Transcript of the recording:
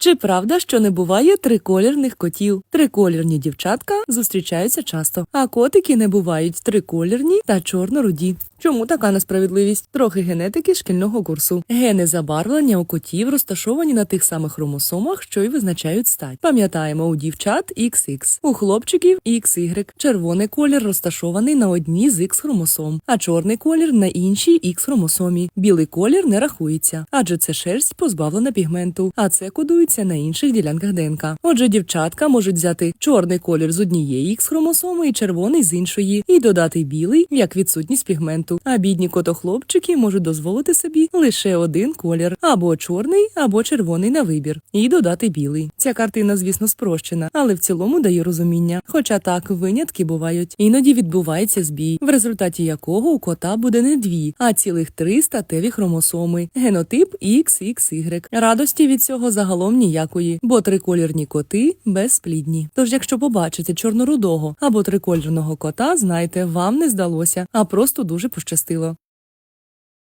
Чи правда, що не буває триколірних котів? Триколірні дівчатка зустрічаються часто, а котики не бувають триколірні та чорно-руді. Чому така несправедливість? Трохи генетики шкільного курсу. Гени забарвлення у котів розташовані на тих самих хромосомах, що й визначають стать. Пам'ятаємо, у дівчат XX, у хлопчиків XY. Червоний колір розташований на одній з X хромосом, а чорний колір на іншій X хромосомі. Білий колір не рахується, адже це шерсть позбавлена пігменту, а це кодується на інших ділянках ДНК. Отже, дівчатка можуть взяти чорний колір з однієї X хромосоми і червоний з іншої, і додати білий як відсутність пігменту. А бідні котохлопчики можуть дозволити собі лише один колір або чорний, або червоний на вибір, і додати білий. Ця картина, звісно, спрощена, але в цілому дає розуміння. Хоча так винятки бувають. Іноді відбувається збій, в результаті якого у кота буде не дві, а цілих три статеві хромосоми. Генотип XXY. Радості від цього загалом ніякої, бо триколірні коти безплідні. Тож, якщо побачите чорнорудого або триколірного кота, знайте, вам не здалося, а просто дуже пощастило.